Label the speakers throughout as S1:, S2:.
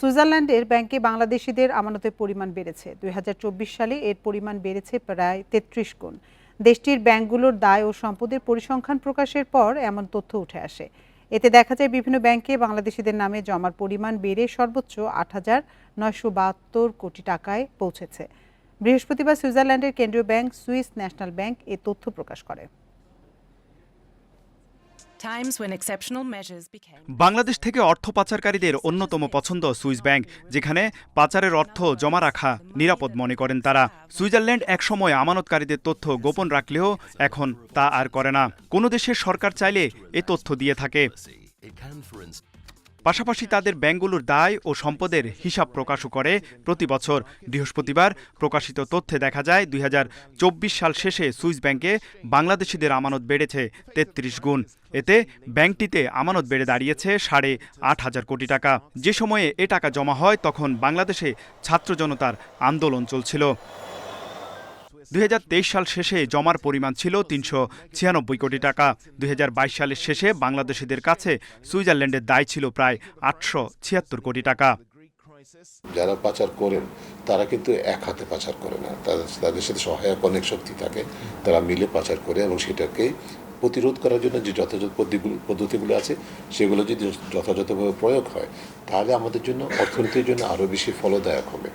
S1: সুইজারল্যান্ডের ব্যাংকে বাংলাদেশিদের আমানতের পরিমাণ বেড়েছে। দুই সালে এর পরিমাণ বেড়েছে প্রায় তেত্রিশ গুণ। দেশটির ব্যাংকগুলোর দায় ও সম্পদের পরিসংখ্যান প্রকাশের পর এমন তথ্য উঠে আসে। এতে দেখা যায় বিভিন্ন ব্যাংকে বাংলাদেশিদের নামে জমার পরিমাণ বেড়ে সর্বোচ্চ আট হাজার নয়শো বাহাত্তর কোটি টাকায় পৌঁছেছে। বৃহস্পতিবার সুইজারল্যান্ডের কেন্দ্রীয় ব্যাংক সুইস ন্যাশনাল ব্যাংক এ তথ্য প্রকাশ করে।
S2: বাংলাদেশ থেকে অর্থ পাচারকারীদের অন্যতম পছন্দ সুইস ব্যাংক যেখানে পাচারের অর্থ জমা রাখা নিরাপদ মনে করেন তারা। সুইজারল্যান্ড একসময় আমানতকারীদের তথ্য গোপন রাখলেও এখন তা আর করে না। কোনো দেশের সরকার চাইলে এ তথ্য দিয়ে থাকে। পাশাপাশি তাদের ব্যাংকগুলোর দায় ও সম্পদের হিসাব প্রকাশও করে প্রতি বছর। বৃহস্পতিবার প্রকাশিত তথ্যে দেখা যায়, দুই হাজার চব্বিশ সাল শেষে সুইস ব্যাংকে বাংলাদেশিদের আমানত বেড়েছে তেত্রিশ গুণ। এতে ব্যাংকটিতে আমানত বেড়ে দাঁড়িয়েছে সাড়ে আট হাজার কোটি টাকা। যে সময়ে এ টাকা জমা হয়, তখন বাংলাদেশে ছাত্র জনতার আন্দোলন চলছিল। দু হাজার তেইশ সাল শেষে জমার পরিমাণ ছিল তিনশো ছিয়ানব্বই কোটি টাকা। দুই সালের শেষে বাংলাদেশিদের কাছে সুইজারল্যান্ডের দায় ছিল প্রায় আটশো ছিয়াত্তর কোটি টাকা।
S3: যারা পাচার করেন, তারা কিন্তু এক হাতে পাচার করে না। তাদের সাথে সহায়ক অনেক শক্তি থাকে, তারা মিলে পাচার করে এবং সেটাকে প্রতিরোধ করার জন্য যে যথাযথ পদ্ধতিগুলো আছে, সেগুলো যদি যথাযথভাবে প্রয়োগ হয়, তাহলে আমাদের জন্য অর্থনীতির জন্য আরও বেশি ফলদায়ক হবে।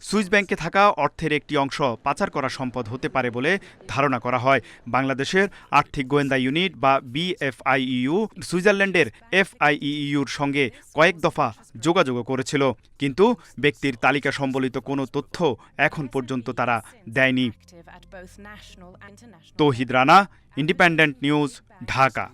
S2: সুইস ব্যাংকে থাকা অর্থের একটি অংশ পাচার করা সম্পদ হতে পারে বলে ধারণা করা হয়। বাংলাদেশের আর্থিক গোয়েন্দা ইউনিট বা বিএফআইইউ সুইজারল্যান্ডের এফআইইউর সঙ্গে কয়েক দফা যোগাযোগও করেছিল। কিন্তু ব্যক্তির তালিকা সম্বলিত কোনো তথ্য এখন পর্যন্ত তারা দেয়নি। Tauhid Rana Independent News Dhaka